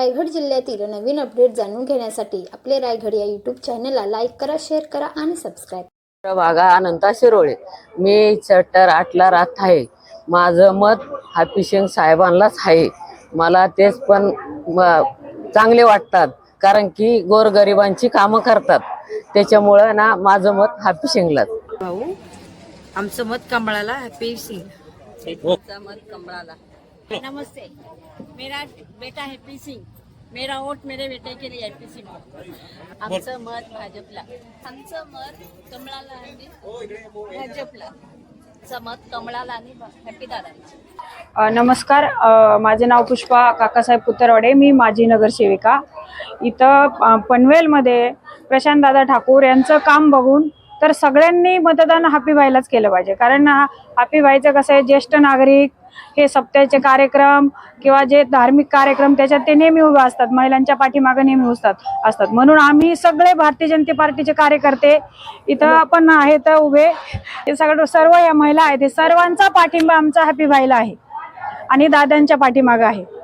रायगड जिल्ह्यातील नवीन अपडेट जाणून घेण्यासाठी आपले रायगड या यूट्यूब चॅनलला लाईक करा शेअर करा आणि सबस्क्राईब भागा अनंता शिरोळे. मी चट्टर आठला राहत आहे. माझं मत हाफिशिंग साहेबांनाच आहे. मला तेच पण म- चांगले वाटतात. कारण की गोरगरिबांची कामं करतात. त्याच्यामुळं ना माझं मत हाफिशिंगलाच भाऊ आमचं मत कमळाला हॅपी सिंग मत कमळाला. नमस्ते। मेरा बेटा हैप्पी सिंह। मेरा वोट मेरे बेटे के लिए हैप्पी सिंह। आमचं मत भाजपला। आमचं मत कमळाला आणि भाजपला. आमचं मत कमळाला आणि हॅपी दादा अ, नमस्कार. माझे नाव पुष्पा काकासाहेब पुतरवाडे मी माजी नगरसेविका. इथं पनवेलमध्ये प्रशांतदादा ठाकूर यांचं काम बघून तर सगळ्यांनी मतदान हापीबाईलाच केलं पाहिजे. कारण हा- व्हायचं कसं आहे ज्येष्ठ नागरिक हे सप्त्याचे कार्यक्रम किंवा जे धार्मिक कार्यक्रम त्याच्यात ते नेहमी उभे असतात. महिलांच्या पाठीमागे नेहमी असतात असतात. म्हणून आम्ही सगळे भारतीय जनता पार्टीचे कार्यकर्ते इथं आपण आहेत उभे. हे सगळं सर्व या महिला आहेत. हे सर्वांचा पाठिंबा आमचा हॅपी व्हायला आहे. आणि दादांच्या पाठीमागं आहे.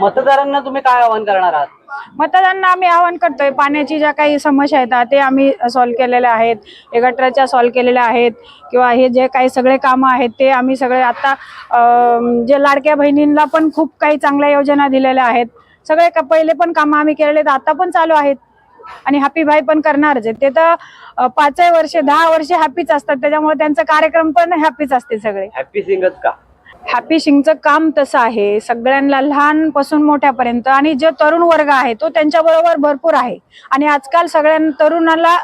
मतदारांना तुम्ही काय आवाहन करणार आहात? मतदारांना आम्ही आवाहन करतोय पाण्याची ज्या काही समस्या आहेत ते आम्ही सॉल्व्ह केलेल्या आहेत हे गटराच्या सॉल्व्ह केलेल्या आहेत किंवा हे जे काही सगळे कामं आहेत ते आम्ही सगळे आता जे लाडक्या बहिणींना पण खूप काही चांगल्या योजना दिलेल्या आहेत. सगळे का- पहिले पण कामं आम्ही केलेले आहेत आता पण चालू आहेत. आणि हॅपी भाई पण करणारच आहेत. ते तर पाचही वर्ष दहा वर्ष हॅपीच असतात त्याच्यामुळे त्यांचा कार्यक्रम पण हॅपीच असते सगळे. हॅपी सिंगच का? हॅपी सिंगचं काम तसं आहे. सगळ्यांना लहानपासून मोठ्यापर्यंत आणि जे तरुण वर्ग आहे तो त्यांच्याबरोबर भरपूर आहे. आणि आजकाल सगळ्या तरुणाला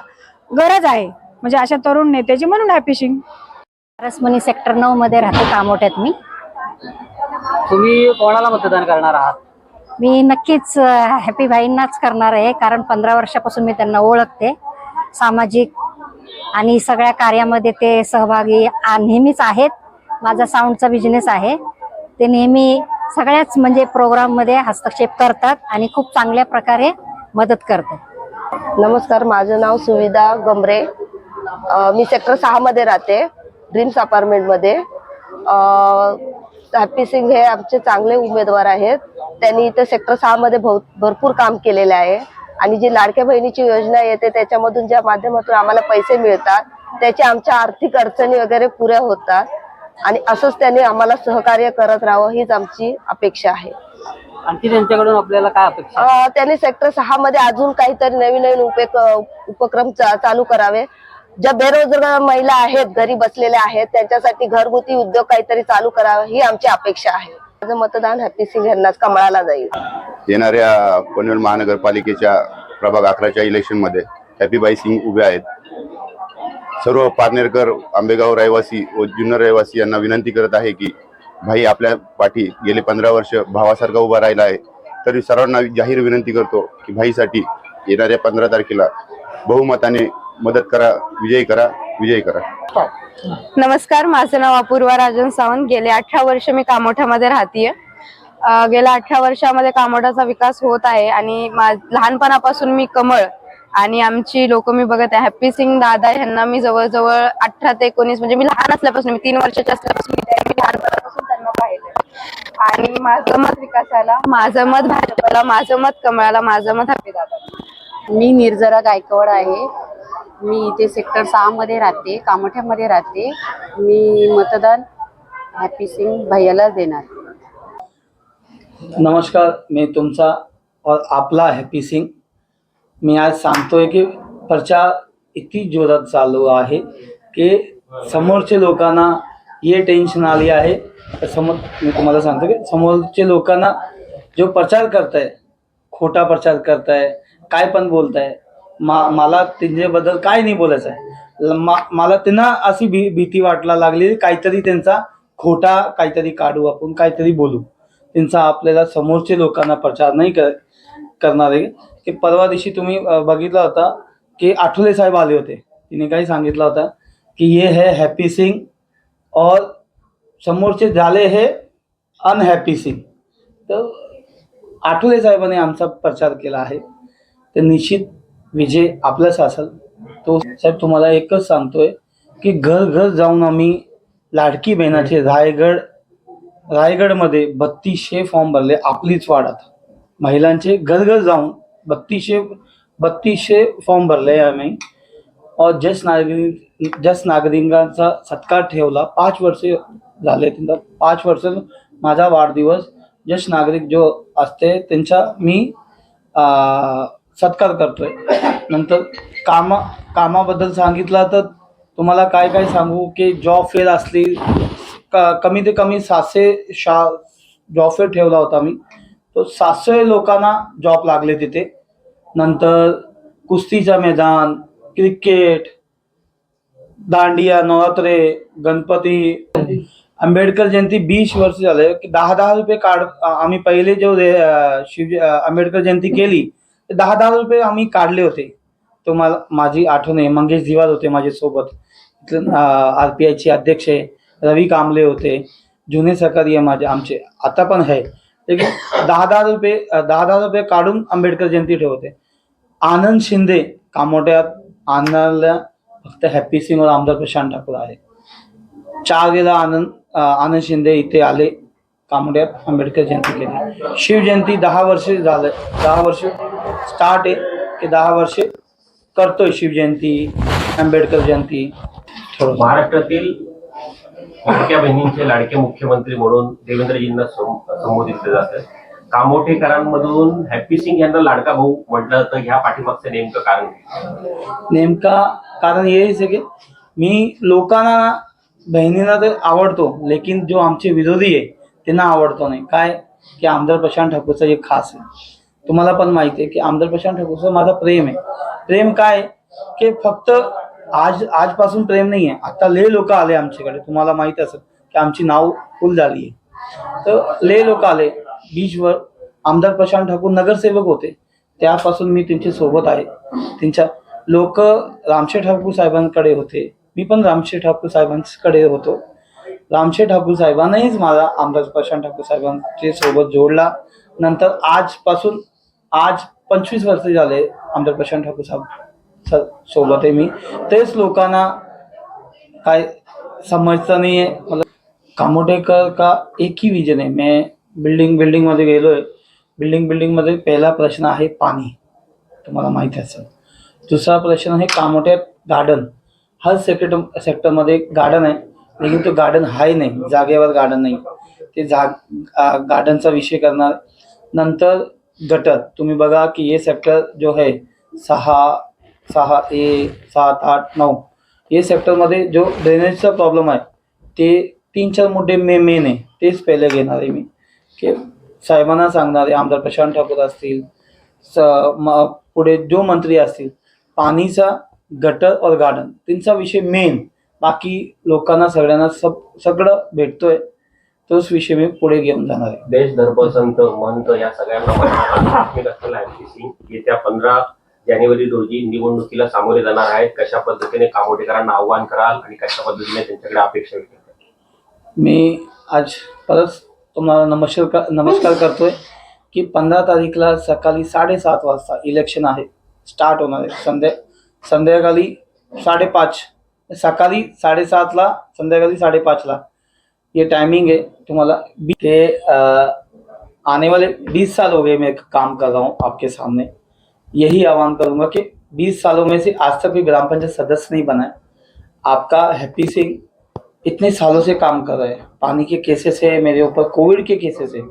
गरज आहे. म्हणजे अशा तरुण नेत्याची म्हणून हॅपी सिंग. रसमनी सेक्टर नऊ मध्ये राहते कामोठ्यात मी. तुम्ही कोणाला मतदान करणार आहात? मी नक्कीच हॅपी भाईंनाच करणार आहे कारण पंधरा वर्षापासून मी त्यांना ओळखते. सामाजिक आणि सगळ्या कार्यामध्ये ते सहभागी नेहमीच आहेत. माझा साऊंडचा बिझनेस आहे. ते नेहमी सगळ्याच म्हणजे प्रोग्राममध्ये हस्तक्षेप करतात आणि खूप चांगल्या प्रकारे मदत करतात. नमस्कार माझं नाव सुविधा गमरे मी सेक्टर सहामध्ये राहते ड्रीम्स अपार्टमेंटमध्ये हॅप्पी हॅपी सिंग हे आमचे चांगले उमेदवार आहेत. त्यांनी इथे सेक्टर सहामध्ये भौ- भरपूर काम केलेले आहे. आणि जी लाडक्या बहिणीची योजना येते त्याच्यामधून ज्या माध्यमातून आम्हाला पैसे मिळतात त्याचे आमच्या आर्थिक अडचणी वगैरे पुऱ्या होतात. आणि असंच त्यांनी आम्हाला सहकार्य करत राहावं हीच आमची अपेक्षा आहे. आणखी त्यांच्याकडून आपल्याला काय अपेक्षा? अं, त्यांनी सेक्टर सहा मध्ये अजून काहीतरी नवीन नवीन उपेक उपक्रम चा- चालू करावे. ज्या बेरोजगार महिला आहेत घरी बसलेल्या आहेत त्यांच्यासाठी घरगुती उद्योग काहीतरी चालू करावे ही आमची अपेक्षा आहे. माझं मतदान हॅपी सिंग यांनाच कमळाला जाईल. येणाऱ्या पनवेल महानगरपालिकेच्या प्रभाग अकराच्या इलेक्शनमध्ये हॅपीबाई सिंग उभे आहेत. सर्व पारनेरकर आंबेगाव रहिवासी व जुन्नर रहिवासी यांना विनंती करत आहे की भाई आपल्या पाठी गेले पंधरा वर्ष भावासारखा उभा राहिला आहे तरी सर्वांना जाहीर विनंती करतो की भाईसाठी येणाऱ्या पंधरा तारखेला बहुमताने मदत करा विजयी करा विजयी करा. नमस्कार माझं नाव अपूर्वा राजन सावंत. गेले अठरा वर्ष मी कामोठ्यामध्ये राहतीये. गेल्या अठरा वर्षामध्ये कामोठाचा विकास होत आहे आणि लहानपणापासून मी कमळ आणि आमची लोक मी बघत आहे. हॅप्पी सिंग दादा यांना मी जवळजवळ अठरा ते एकोणीस म्हणजे मी लहान असल्यापासून मी तीन वर्षाची असल्यापासून मी लहानपणापासून त्यांना पाहिलं आणि माझं मत विकासाला माझं मत भाजपला माझं मत कमळाला माझं मत हॅप्पी दादा. मी निर्जरा गायकवाड आहे. मी इथे सेक्टर सहा मध्ये राहते कामोठ्यामध्ये राहते. मी मतदान हॅपी सिंग भैयाला देणार. नमस्कार मी तुमचा और आपला हॅपी सिंग मी आज सांगतोय की प्रचार इतकी जोरात चालू आहे की समोरच्या लोकांना हे टेन्शन आली आहे. तर समोर मी तुम्हाला सांगतो की समोरचे लोकांना जो प्रचार करताय खोटा प्रचार करताय काय पण बोलताय मा मला त्यांच्याबद्दल काय नाही बोलायचं आहे. मा- मला त्यांना अशी भी भीती वाटला लागली काहीतरी त्यांचा खोटा काहीतरी काढू आपण काहीतरी बोलू. त्यांचा आपल्याला समोरचे लोकांना प्रचार नाही कर करणार आहे. की परवा दिवशी तुम्ही बघितला होता की आठवले साहेब आले होते. तिने काही सांगितलं होता की ये है हॅपी सिंग और समोरचे झाले हे अनहॅपी सिंग तर आठवले साहेबांनी आमचा प्रचार केला आहे. तर निश्चित विजय आपलाच असेल. तो साहेब तुम्हाला एकच सांगतोय की घर घर जाऊन आम्ही लाडकी बहिणाचे रायगड रायगडमध्ये बत्तीसशे फॉर्म भरले. आपलीच वाढ आता. महिलांचे घर घर जाऊन बत्तीसशे बत्तीसशे फॉर्म भरले आम्ही. और जस नागरिक जस नागरिकांचा सत्कार ठेवला पाच वर्षे झाले त्यांना पाच वर्ष माझा वाढदिवस ज्येष्ठ नागरिक जो असते त्यांचा मी सत्कार करतोय. नंतर कामा कामाबद्दल सांगितलं तर तुम्हाला काय काय सांगू की जॉब फेअर असली कमी ते कमी सातशे शा जॉब फेअर ठेवला होता मी. तो सातशे लोकांना जॉब लागले तिथे. नंतर कुस्तीचा मैदान क्रिकेट दांडिया नवरात्रे गणपती. आंबेडकर जयंती वीस वर्ष झाले. की दहा दहा रुपये काढ आम्ही पहिले जो रे- शिव आंबेडकर जयंती केली तर दहा दहा रुपये आम्ही काढले होते. तो मला माझी आठवण आहे. मंगेश दिवार होते माझ्यासोबत. आर पी आयचे अध्यक्ष रवी कांबले होते. जुने सहकारी आहे माझे आमचे. आता पण आहे. दहा दहा रुपये दहा दहा रुपये काढून आंबेडकर जयंती ठेवते. आनंद शिंदे कामोट्यात आनंदला फक्त हॅपी सिंग आमदार प्रशांत ठाकूर आहे. चार वेळा आनंद आनंद शिंदे इथे आले कामोड्यात आंबेडकर जयंती केली. शिवजयंती दहा वर्ष झालं दहा वर्ष स्टार्ट आहे की दहा वर्ष करतोय शिवजयंती आंबेडकर जयंती. थोडं महाराष्ट्रातील लाडक्या बहिणींचे लाडके मुख्यमंत्री म्हणून देवेंद्रजींना संबोधित जातं. कामोटेकरांमधून हॅपी सिंग यांना लाडका भाऊ म्हटलं तर ह्या पाठीमागचं नेमकं कारण? काय? नेमका कारण हेच आहे की मी लोकांना बहिणींना तर आवडतो लेकिन जो आमचे विरोधी आहे त्यांना आवडतो नाही. काय? की आमदार प्रशांत ठाकूरचं एक खास आहे. तुम्हाला पण माहिती आहे की आमदार प्रशांत ठाकूरचं माझा प्रेम आहे. प्रेम काय? आहे? की फक्त आज आजपासून प्रेम नाही आहे. आता ले लोक आले आमच्याकडे. तुम्हाला माहीत असेल की आमची नाव फुल झाली आहे. तर ले लोक आले. बीचवर आमदार प्रशांत ठाकूर नगरसेवक होते. त्यापासून मी त्यांच्यासोबत आहे. त्यांच्या लोक रामशे ठाकूर साहेबांकडे होते. मी पण रामशे ठाकूर साहेबांकडे होतो. रामशे ठाकूर साहेबांनाहीच मला आमदार प्रशांत ठाकूर साहेबांचे सोबत जोडला. नंतर आजपासून आज पंचवीस वर्ष झाले आमदार प्रशांत ठाकूर साहेब सर सोबत आहे मी. तेच लोकांना काय समजतं नाही आहे मला कामोटेकर का एक ही विजन आहे. मैं बिल्डिंग बिल्डिंगमध्ये गेलो आहे बिल्डिंग बिल्डिंगमध्ये पहिला प्रश्न आहे पाणी. तुम्हाला माहिती असेल. दुसरा प्रश्न आहे कामोट्यात गार्डन हर सेक्टर सेक्टरमध्ये एक गार्डन आहे लेकिन तो गार्डन आहे नाही. जागेवर गार्डन नाही. ते जाग गार्डनचा विषय करणार. नंतर गटर. तुम्ही बघा की हे सेक्टर जो आहे सहा सहा ए सात आठ नऊ. हे सेक्टरमध्ये जो ड्रेनेजचा प्रॉब्लेम आहे ते तीन चार मुद्दे मे मेन आहे. तेच पहिले घेणार आहे मी. की साहेबांना सांगणार आमदार प्रशांत ठाकूर असतील स म पुढे जो मंत्री असतील पाणीचा गटर और गार्डन त्यांचा विषय मेन बाकी लोकांना सगळ्यांना सब सगळं भेटतोय तोच विषय मी पुढे घेऊन जाणार आहे. देश धर्मसंत महंत या सगळ्यांना येत्या पंधरा जानेवारी रोजी निवडणुकीला सामोरे जाणार आहेत. कशा पद्धतीने कामोठेकरांना आव्हान कराल आणि कशा पद्धतीने त्यांच्याकडे अपेक्षा मी आज परत तुम्हाला नमस्कार नमस्कार करतोय की पंधरा तारीखला सकाळी साडेसात वाजता इलेक्शन आहे. स्टार्ट होणार आहे. संध्या, संध्याकाळी साडेपाच, सकाळी साडेसातला, संध्याकाळी साडेपाचला. ये टाइमिंग है तुम्हारा के आने वाले बीस साल हो गए मैं काम कर रहा हूँ आपके सामने. यही आह्वान करूँगा कि बीस सालों में से आज तक भी ग्राम पंचायत सदस्य नहीं बना है. आपका हैप्पी सिंह इतने सालों से काम कर रहे हैं। पानी के केसेस है, मेरे ऊपर कोविड के केसेस है।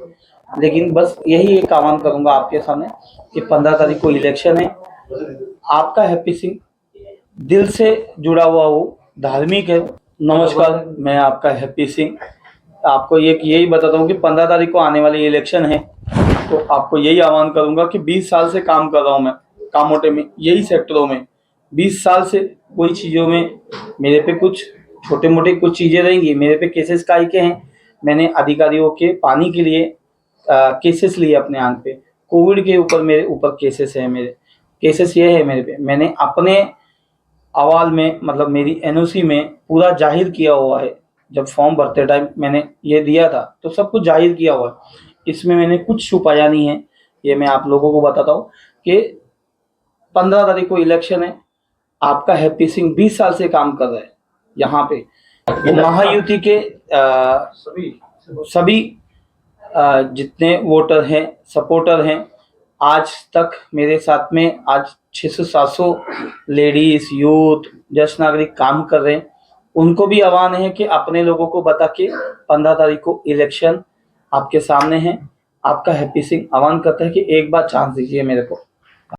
लेकिन बस यही एक आह्वान करूँगा आपके सामने कि पंद्रह तारीख को इलेक्शन है। आपका हैप्पी सिंह दिल से जुड़ा हुआ हो, धार्मिक है, नमस्कार, मैं आपका हैप्पी सिंह आपको ये यही बताता हूँ कि पंद्रह तारीख को आने वाली इलेक्शन है। तो आपको यही आह्वान करूँगा कि बीस साल से काम कर रहा हूँ मैं कामोटे में, यही सेक्टरों में। बीस साल से कोई चीज़ों में मेरे पे कुछ छोटे मोटे कुछ चीज़ें रहेंगी। मेरे पे केसेस काय के हैं? मैंने अधिकारियों के पानी के लिए केसेस लिए अपने आँख पे। कोविड के ऊपर मेरे, ऊपर केसेस हैं मेरे। केसेस ये है मेरे पे। मैंने अपने अवाल में मतलब मेरी एनओसी में पूरा ज़ाहिर किया हुआ है। जब फॉर्म भरते टाइम मैंने ये दिया था तो सब कुछ ज़ाहिर किया हुआ है। इसमें मैंने कुछ छुपाया नहीं है। ये मैं आप लोगों को बताता हूँ कि पंद्रह तारीख को इलेक्शन है। आपका हैप्पी सिंह बीस साल से काम कर रहा है। यहाँ पे। महायुति के आ, सभी। आ, जितने वोटर हैं सपोर्टर हैं आज तक मेरे साथ में आज 600 700 लेडीज़ यूथ ज्येष्ठ नागरिक काम कर रहे हैं। उनको भी आह्वान है कि अपने लोगों को बता के पंद्रह तारीख को इलेक्शन आपके सामने है। आपका हैप्पी सिंह आह्वान करता है कि एक बार चांस दीजिए मेरे को।